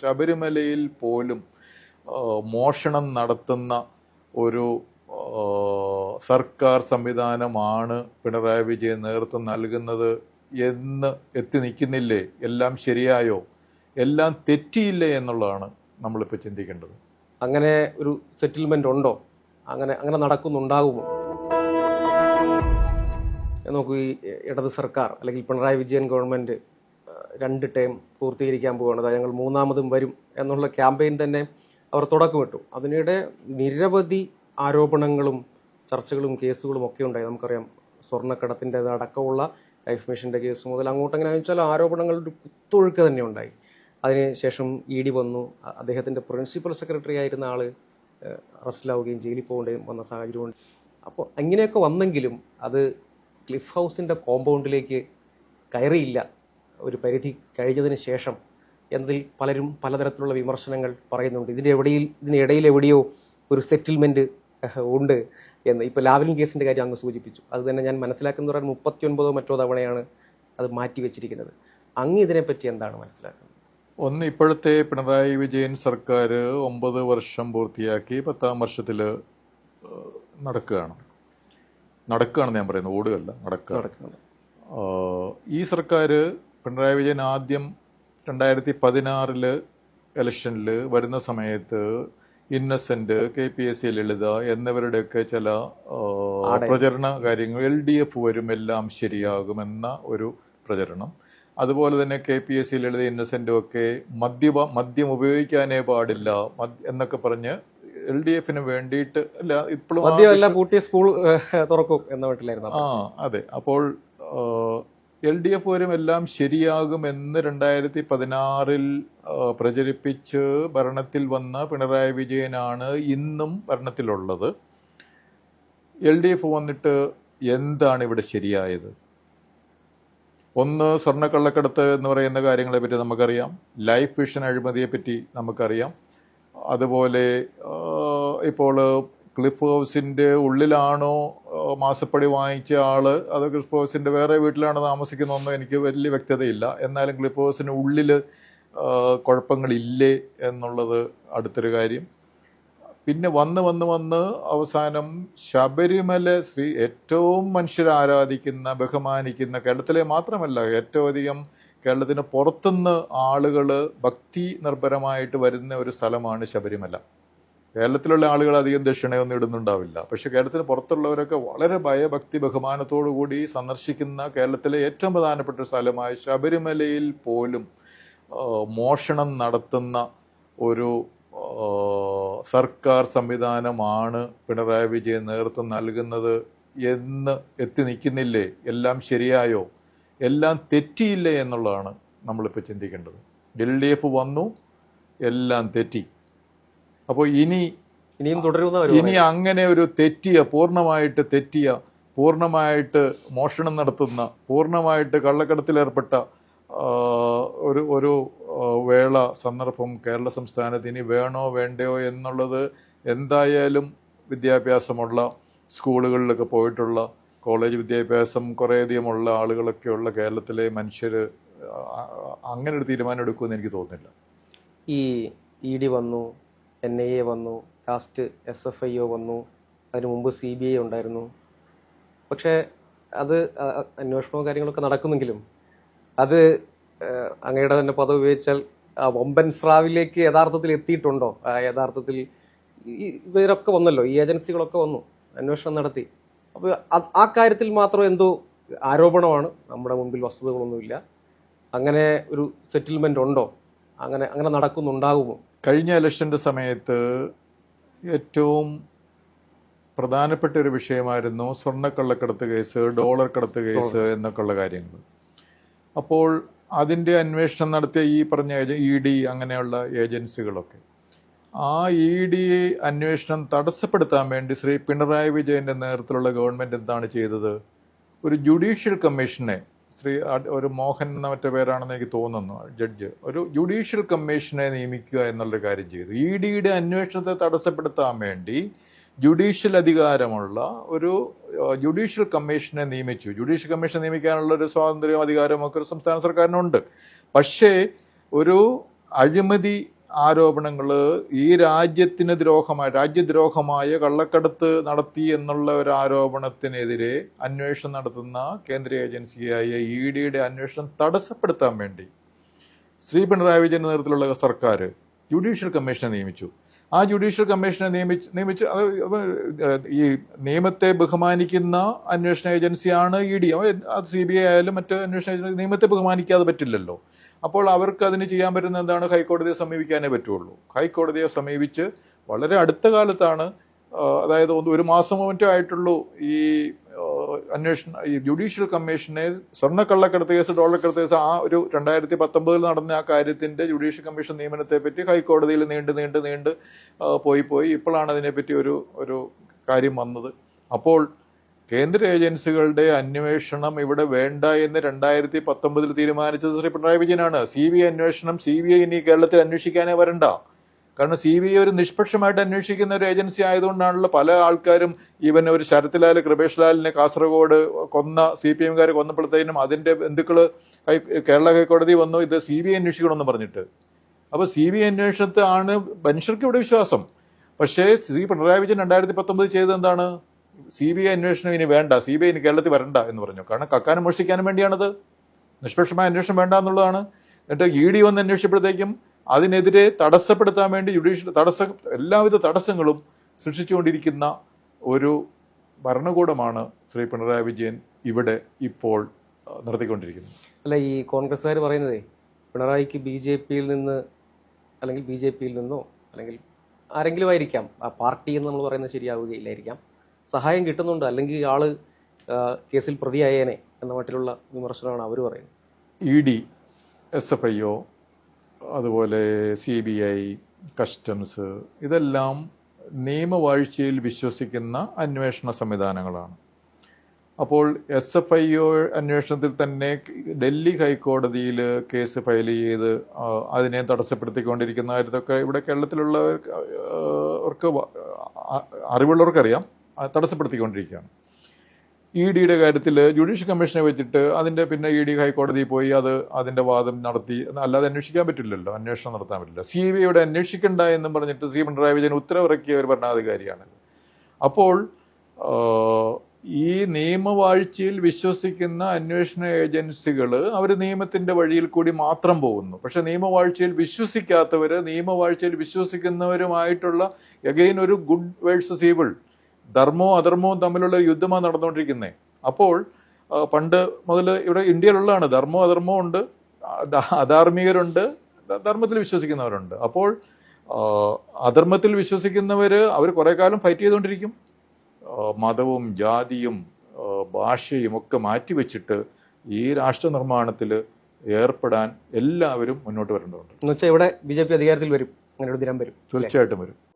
ശബരിമലയിൽ പോലും മോഷണം നടത്തുന്ന ഒരു സർക്കാർ സംവിധാനമാണ് പിണറായി വിജയൻ നേതൃത്വം നൽകുന്നത് എന്ന് എത്തി നിൽക്കുന്നില്ലേ? എല്ലാം ശരിയായോ? എല്ലാം തെറ്റിയില്ലേ എന്നുള്ളതാണ് നമ്മളിപ്പോൾ ചിന്തിക്കേണ്ടത്. അങ്ങനെ ഒരു സെറ്റിൽമെന്റ് ഉണ്ടോ? അങ്ങനെ അങ്ങനെ നടക്കുന്നുണ്ടാകുമോ? നോക്കൂ ഈ ഇടത് സർക്കാർ അല്ലെങ്കിൽ പിണറായി വിജയൻ ഗവൺമെന്റ് രണ്ട് ടേം പൂർത്തീകരിക്കാൻ അതായത് ഞങ്ങൾ മൂന്നാമതും വരും എന്നുള്ള ക്യാമ്പയിൻ തന്നെ അവർ തുടക്കമിട്ടു. അതിനിടെ നിരവധി ആരോപണങ്ങളും ചർച്ചകളും കേസുകളും ഒക്കെ ഉണ്ടായി. നമുക്കറിയാം സ്വർണക്കടത്തിന്റെ അടക്കമുള്ള ലൈഫ് മിഷന്റെ കേസ് മുതൽ അങ്ങോട്ട് എങ്ങനെ വെച്ചാൽ ആരോപണങ്ങളുടെ ഒരു കുത്തൊഴുക്ക് തന്നെ ഉണ്ടായി. അതിനുശേഷം ഇ ഡി വന്നു. അദ്ദേഹത്തിന്റെ പ്രിൻസിപ്പൽ സെക്രട്ടറി ആയിരുന്ന ആൾ അറസ്റ്റിലാവുകയും ജയിലിൽ പോകേണ്ടിയും വന്ന സാഹചര്യമുണ്ട്. അപ്പോൾ അങ്ങനെയൊക്കെ വന്നെങ്കിലും അത് ക്ലിഫ് ഹൗസിന്റെ കോമ്പൗണ്ടിലേക്ക് കയറിയില്ല. ഒരു പരിധി കഴിഞ്ഞതിന് ശേഷം എന്നതിൽ പലരും പലതരത്തിലുള്ള വിമർശനങ്ങൾ പറയുന്നുണ്ട്. ഇതിന്റെ എവിടെയിൽ ഇതിനിടയിൽ എവിടെയോ ഒരു സെറ്റിൽമെന്റ് ഉണ്ട് എന്ന്. ഇപ്പോൾ ലാവലിൻ കേസിന്റെ കാര്യം അങ്ങ് സൂചിപ്പിച്ചു. അത് തന്നെ ഞാൻ മനസ്സിലാക്കുന്ന പറയാൻ മുപ്പത്തി ഒൻപതോ മറ്റോ തവണയാണ് അത് മാറ്റി വെച്ചിരിക്കുന്നത്. അങ്ങ് ഇതിനെപ്പറ്റി എന്താണ് മനസ്സിലാക്കുന്നത്? ഒന്ന് ഇപ്പോഴത്തെ പിണറായി വിജയൻ സർക്കാർ ഒമ്പത് വർഷം പൂർത്തിയാക്കി പത്താം വർഷത്തിൽ നടക്കുകയാണ്. നടക്കുകയാണെന്ന് ഞാൻ പറയുന്നത് ഓടുകയല്ല നടക്കുക ഈ സർക്കാർ പിണറായി വിജയൻ ആദ്യം രണ്ടായിരത്തി പതിനാറിൽ ഇലക്ഷനിൽ വരുന്ന സമയത്ത് Innocent K P S C Lalitha എന്നിവരുടെയൊക്കെ ചില പ്രചരണ കാര്യങ്ങൾ എൽ ഡി എഫ് വരും എല്ലാം ശരിയാകുമെന്ന ഒരു പ്രചരണം. അതുപോലെ തന്നെ K P S C Lalitha ഇന്നസെന്റും ഒക്കെ മദ്യപ മദ്യം ഉപയോഗിക്കാനേ പാടില്ല എന്നൊക്കെ പറഞ്ഞ് എൽ ഡി എഫിന് വേണ്ടിയിട്ട് അല്ല ഇപ്പോഴും സ്കൂൾ തുറക്കും എന്ന വീട്ടിലായിരുന്നു ആ അതെ. അപ്പോൾ എൽ ഡി എഫ് വരും എല്ലാം ശരിയാകുമെന്ന് രണ്ടായിരത്തി പതിനാറിൽ പ്രചരിപ്പിച്ച് ഭരണത്തിൽ വന്ന പിണറായി വിജയനാണ് ഇന്നും ഭരണത്തിലുള്ളത്. എൽ ഡി എഫ് വന്നിട്ട് എന്താണ് ഇവിടെ ശരിയായത്? ഒന്ന് സ്വർണക്കള്ളക്കടത്ത് എന്ന് പറയുന്ന കാര്യങ്ങളെ പറ്റി നമുക്കറിയാം. ലൈഫ് മിഷൻ അഴിമതിയെ പറ്റി നമുക്കറിയാം. അതുപോലെ ഇപ്പോൾ ക്ലിഫ് ഹൗസിന്റെ ഉള്ളിലാണോ മാസപ്പടി വാങ്ങിച്ച ആൾ അത് ക്ലിഫ് ഹൗസിന്റെ വേറെ വീട്ടിലാണോ താമസിക്കുന്നതെന്നോ എനിക്ക് വലിയ വ്യക്തതയില്ല. എന്നാലും ക്ലിഫ് ഹൗസിന് ഉള്ളിൽ കുഴപ്പങ്ങളില്ലേ എന്നുള്ളത് അടുത്തൊരു കാര്യം. പിന്നെ വന്ന് വന്ന് വന്ന് അവസാനം ശബരിമല ശ്രീ ഏറ്റവും മനുഷ്യർ ആരാധിക്കുന്ന ബഹുമാനിക്കുന്ന കേരളത്തിലെ മാത്രമല്ല ഏറ്റവും അധികം കേരളത്തിന് പുറത്തുനിന്ന് ആളുകൾ ഭക്തി നിർഭരമായിട്ട് വരുന്ന ഒരു സ്ഥലമാണ് ശബരിമല. കേരളത്തിലുള്ള ആളുകൾ അധികം ദക്ഷിണയൊന്നും ഇടുന്നുണ്ടാവില്ല. പക്ഷെ കേരളത്തിന് പുറത്തുള്ളവരൊക്കെ വളരെ ഭയഭക്തി ബഹുമാനത്തോടു കൂടി സന്ദർശിക്കുന്ന കേരളത്തിലെ ഏറ്റവും പ്രധാനപ്പെട്ട സ്ഥലമായ ശബരിമലയിൽ പോലും മോഷണം നടത്തുന്ന ഒരു സർക്കാർ സംവിധാനമാണ് പിണറായി വിജയൻ നേതൃത്വം നൽകുന്നത് എന്ന് എത്തി നിൽക്കുന്നില്ലേ? എല്ലാം ശരിയായോ? എല്ലാം തെറ്റിയില്ലേ എന്നുള്ളതാണ് നമ്മളിപ്പോൾ ചിന്തിക്കേണ്ടത്. എൽ ഡി എഫ് വന്നു എല്ലാം തെറ്റി. അപ്പോൾ ഇനി ഇനിയും തുടരുന്ന ഇനി അങ്ങനെ ഒരു തെറ്റിയ പൂർണമായിട്ട് തെറ്റിയ പൂർണമായിട്ട് മോഷണം നടത്തുന്ന പൂർണമായിട്ട് കള്ളക്കടത്തിലേർപ്പെട്ട ഒരു ഒരു വേള സന്ദർഭം കേരള സംസ്ഥാനത്ത് ഇനി വേണോ വേണ്ടയോ എന്നുള്ളത് എന്തായാലും വിദ്യാഭ്യാസമുള്ള സ്കൂളുകളിലൊക്കെ പോയിട്ടുള്ള കോളേജ് വിദ്യാഭ്യാസം കുറേയധികമുള്ള ആളുകളൊക്കെയുള്ള കേരളത്തിലെ മനുഷ്യർ അങ്ങനെ ഒരു തീരുമാനം എടുക്കുമെന്ന് എനിക്ക് തോന്നുന്നില്ല. ഈ ഇ ഡി വന്നു എൻ ഐ എ വന്നു last S F I O വന്നു അതിനു മുമ്പ് സി ബി ഐ ഉണ്ടായിരുന്നു. പക്ഷേ അത് അന്വേഷണവും കാര്യങ്ങളൊക്കെ നടക്കുന്നെങ്കിലും അത് അങ്ങയുടെ തന്നെ പദം ഉപയോഗിച്ചാൽ ആ വമ്പൻ സ്രാവിലേക്ക് യഥാർത്ഥത്തിൽ എത്തിയിട്ടുണ്ടോ? യഥാർത്ഥത്തിൽ ഇവരൊക്കെ വന്നല്ലോ ഈ ഏജൻസികളൊക്കെ വന്നു അന്വേഷണം നടത്തി. അപ്പോൾ ആ കാര്യത്തിൽ മാത്രം എന്തോ ആരോപണമാണ് നമ്മുടെ മുമ്പിൽ വസ്തുതകളൊന്നുമില്ല. അങ്ങനെ ഒരു സെറ്റിൽമെന്റ് ഉണ്ടോ? അങ്ങനെ അങ്ങനെ നടക്കുന്നുണ്ടാകുമോ? കഴിഞ്ഞ ഇലക്ഷന്റെ സമയത്ത് ഏറ്റവും പ്രധാനപ്പെട്ട ഒരു വിഷയമായിരുന്നു സ്വർണക്കള്ളക്കടത്ത് കേസ് ഡോളർ കടത്ത് കേസ് എന്നൊക്കെയുള്ള കാര്യങ്ങൾ. അപ്പോൾ അതിന്റെ അന്വേഷണം നടത്തിയ ഈ പറഞ്ഞ ഇ ഡി അങ്ങനെയുള്ള ഏജൻസികളൊക്കെ. ആ ഇ ഡി അന്വേഷണം തടസ്സപ്പെടുത്താൻ വേണ്ടി ശ്രീ പിണറായി വിജയന്റെ നേതൃത്വത്തിലുള്ള ഗവൺമെന്റ് എന്താണ് ചെയ്തത്? ഒരു ജുഡീഷ്യൽ കമ്മീഷനെ ശ്രീ ഒരു മോഹൻ എന്ന മറ്റേ പേരാണെന്ന് എനിക്ക് തോന്നുന്നു ജഡ്ജ്. ഒരു ജുഡീഷ്യൽ കമ്മീഷനെ നിയമിക്കുക എന്നുള്ളൊരു കാര്യം ചെയ്തു. ഇ ഡിയുടെ അന്വേഷണത്തെ തടസ്സപ്പെടുത്താൻ വേണ്ടി ജുഡീഷ്യൽ അധികാരമുള്ള ഒരു ജുഡീഷ്യൽ കമ്മീഷനെ നിയമിച്ചു. ജുഡീഷ്യൽ കമ്മീഷൻ നിയമിക്കാനുള്ള ഒരു സ്വാതന്ത്ര്യവും അധികാരവും ഒക്കെ ഒരു സംസ്ഥാന സർക്കാരിനുണ്ട്. പക്ഷേ ഒരു അഴിമതി ആരോപണങ്ങൾ ഈ രാജ്യത്തിന് ദ്രോഹമായ രാജ്യദ്രോഹമായ കള്ളക്കടത്ത് നടത്തി എന്നുള്ള ഒരു ആരോപണത്തിനെതിരെ അന്വേഷണം നടത്തുന്ന കേന്ദ്ര ഏജൻസിയായ ഇ ഡിയുടെ അന്വേഷണം തടസ്സപ്പെടുത്താൻ വേണ്ടി ശ്രീ പിണറായി വിജയന്റെ നേതൃത്വത്തിലുള്ള സർക്കാർ ജുഡീഷ്യൽ കമ്മീഷനെ നിയമിച്ചു. ആ ജുഡീഷ്യൽ കമ്മീഷനെ നിയമിച്ച് നിയമിച്ച് ഈ നിയമത്തെ ബഹുമാനിക്കുന്ന അന്വേഷണ ഏജൻസിയാണ് ഇ ഡി. അത് സി ബി ഐ ആയാലും മറ്റ് അന്വേഷണ ഏജൻസി നിയമത്തെ ബഹുമാനിക്കാതെ പറ്റില്ലല്ലോ. അപ്പോൾ അവർക്ക് അതിന് ചെയ്യാൻ പറ്റുന്ന എന്താണ്? ഹൈക്കോടതിയെ സമീപിക്കാനേ പറ്റുള്ളൂ. ഹൈക്കോടതിയെ സമീപിച്ച് വളരെ അടുത്ത കാലത്താണ് അതായത് ഒരു മാസം മറ്റോ ആയിട്ടുള്ളൂ ഈ അന്വേഷണം അന്വേഷണ ഈ ജുഡീഷ്യൽ കമ്മീഷനെ സ്വർണക്കള്ളക്കടത്ത് കേസ് ഡോളർക്കടത്ത് കേസ് ആ ഒരു രണ്ടായിരത്തി പത്തൊമ്പതിൽ നടന്ന ആ കാര്യത്തിന്റെ ജുഡീഷ്യൽ കമ്മീഷൻ നിയമനത്തെ പറ്റി ഹൈക്കോടതിയിൽ നീണ്ട് നീണ്ട് നീണ്ട് പോയി പോയി ഇപ്പോഴാണ് അതിനെപ്പറ്റി ഒരു ഒരു കാര്യം വന്നത്. അപ്പോൾ കേന്ദ്ര ഏജൻസികളുടെ അന്വേഷണം ഇവിടെ വേണ്ട എന്ന് രണ്ടായിരത്തി പത്തൊമ്പതിൽ തീരുമാനിച്ചത് ശ്രീ പിണറായി വിജയനാണ്. സി ബി ഐ അന്വേഷണം സി ബി ഐ ഇനി കേരളത്തിൽ അന്വേഷിക്കാനേ വരണ്ട. കാരണം സി ബി ഐ ഒരു നിഷ്പക്ഷമായിട്ട് അന്വേഷിക്കുന്ന ഒരു ഏജൻസി ആയതുകൊണ്ടാണല്ലോ പല ആൾക്കാരും ഈവൻ ഒരു ശരത്ലാൽ കൃപേഷ് ലാലിനെ കാസർഗോഡ് കൊന്ന സി പി എംകാർ കൊന്നപ്പോഴത്തേനും അതിന്റെ ബന്ധുക്കൾ കേരള ഹൈക്കോടതി വന്നു ഇത് സി ബി ഐ അന്വേഷിക്കണമെന്ന് പറഞ്ഞിട്ട്. അപ്പൊ സി ബി ഐ അന്വേഷണത്തെ ആണ് മനുഷ്യർക്ക് ഇവിടെ വിശ്വാസം. പക്ഷേ ശ്രീ പിണറായി വിജയൻ രണ്ടായിരത്തി പത്തൊമ്പത് ചെയ്തത് എന്താണ്? സി ബി ഐ അന്വേഷണം ഇനി വേണ്ട സി ബി ഐ ഇനി കേരളത്തിൽ വരണ്ട എന്ന് പറഞ്ഞു. കാരണം കക്കാനും മോഷ്ടിക്കാനും വേണ്ടിയാണത്. നിഷ്പക്ഷമായ അന്വേഷണം വേണ്ട എന്നുള്ളതാണ്. എന്നിട്ട് ഇ ഡി വന്ന് അന്വേഷിച്ചപ്പോഴത്തേക്കും അതിനെതിരെ തടസ്സപ്പെടുത്താൻ വേണ്ടി ജുഡീഷ്യൽ തടസ്സ എല്ലാവിധ തടസ്സങ്ങളും സൃഷ്ടിച്ചുകൊണ്ടിരിക്കുന്ന ഒരു ഭരണകൂടമാണ് ശ്രീ പിണറായി വിജയൻ ഇവിടെ ഇപ്പോൾ നടത്തിക്കൊണ്ടിരിക്കുന്നത്. അല്ല ഈ കോൺഗ്രസ്സുകാർ പറയുന്നതേ പിണറായിക്ക് ബി ജെ പിയിൽ നിന്ന് അല്ലെങ്കിൽ ബി ജെ പിയിൽ നിന്നോ അല്ലെങ്കിൽ ആരെങ്കിലും ആയിരിക്കാം ആ പാർട്ടി എന്ന് നമ്മൾ പറയുന്നത് ശരിയാവുകയില്ലായിരിക്കാം. സഹായം കിട്ടുന്നുണ്ട്. അല്ലെങ്കിൽ ആൾ കേസിൽ പ്രതിയായേനെ എന്ന മട്ടിലുള്ള വിമർശനമാണ് അവർ പറയുന്നത്. E D S F I O അതുപോലെ സി ബി ഐ കസ്റ്റംസ് ഇതെല്ലാം നിയമവാഴ്ചയിൽ വിശ്വസിക്കുന്ന അന്വേഷണ സംവിധാനങ്ങളാണ്. അപ്പോൾ എസ് എഫ് ഐ ഒ അന്വേഷണത്തിൽ തന്നെ ഡൽഹി ഹൈക്കോടതിയിൽ കേസ് ഫയൽ ചെയ്ത് അതിനെ തടസ്സപ്പെടുത്തിക്കൊണ്ടിരിക്കുന്ന കാര്യത്തൊക്കെ ഇവിടെ കേരളത്തിലുള്ളവർക്ക് അറിവുള്ളവർക്കറിയാം. തടസ്സപ്പെടുത്തിക്കൊണ്ടിരിക്കുകയാണ്. ഇ ഡിയുടെ കാര്യത്തിൽ ജുഡീഷ്യൽ കമ്മീഷനെ വെച്ചിട്ട് അതിന്റെ പിന്നെ ഇ ഡി ഹൈക്കോടതിയിൽ പോയി അത് അതിന്റെ വാദം നടത്തി അല്ലാതെ അന്വേഷിക്കാൻ പറ്റില്ലല്ലോ അന്വേഷണം നടത്താൻ പറ്റില്ല. സി ബി ഐയുടെ അന്വേഷിക്കണ്ട എന്നും പറഞ്ഞിട്ട് സി പിണറായി വിജയൻ ഉത്തരവിറക്കിയ ഒരു ഭരണാധികാരിയാണ്. അപ്പോൾ ഈ നിയമവാഴ്ചയിൽ വിശ്വസിക്കുന്ന അന്വേഷണ ഏജൻസികൾ അവർ നിയമത്തിന്റെ വഴിയിൽ കൂടി മാത്രം പോകുന്നു. പക്ഷേ നിയമവാഴ്ചയിൽ വിശ്വസിക്കാത്തവർ നിയമവാഴ്ചയിൽ വിശ്വസിക്കുന്നവരുമായിട്ടുള്ള എഗെയിൻ ഒരു ഗുഡ് വേഴ്സസ് ഈവിൾ ധർമ്മവും അധർമ്മവും തമ്മിലുള്ള യുദ്ധമാണ് നടന്നുകൊണ്ടിരിക്കുന്നത് അപ്പോൾ പണ്ട് മുതൽ ഇവിടെ ഇന്ത്യയിലുള്ളതാണ്. ധർമ്മവും അധർമ്മവും ഉണ്ട് അധ- അധാർമികരുണ്ട് ധർമ്മത്തിൽ വിശ്വസിക്കുന്നവരുണ്ട്. അപ്പോൾ അധർമ്മത്തിൽ വിശ്വസിക്കുന്നവർ അവർ കുറെ കാലം ഫൈറ്റ് ചെയ്തുകൊണ്ടിരിക്കും. മതവും ജാതിയും ഭാഷയും ഒക്കെ മാറ്റിവെച്ചിട്ട് ഈ രാഷ്ട്ര നിർമ്മാണത്തിൽ ഏർപ്പെടാൻ എല്ലാവരും മുന്നോട്ട് വരേണ്ടതുണ്ട്. എന്നുവെച്ചാൽ ഇവിടെ ബി ജെ പി അധികാരത്തിൽ വരും. അങ്ങനെ ഒരു ദിനം വരും തീർച്ചയായിട്ടും വരും.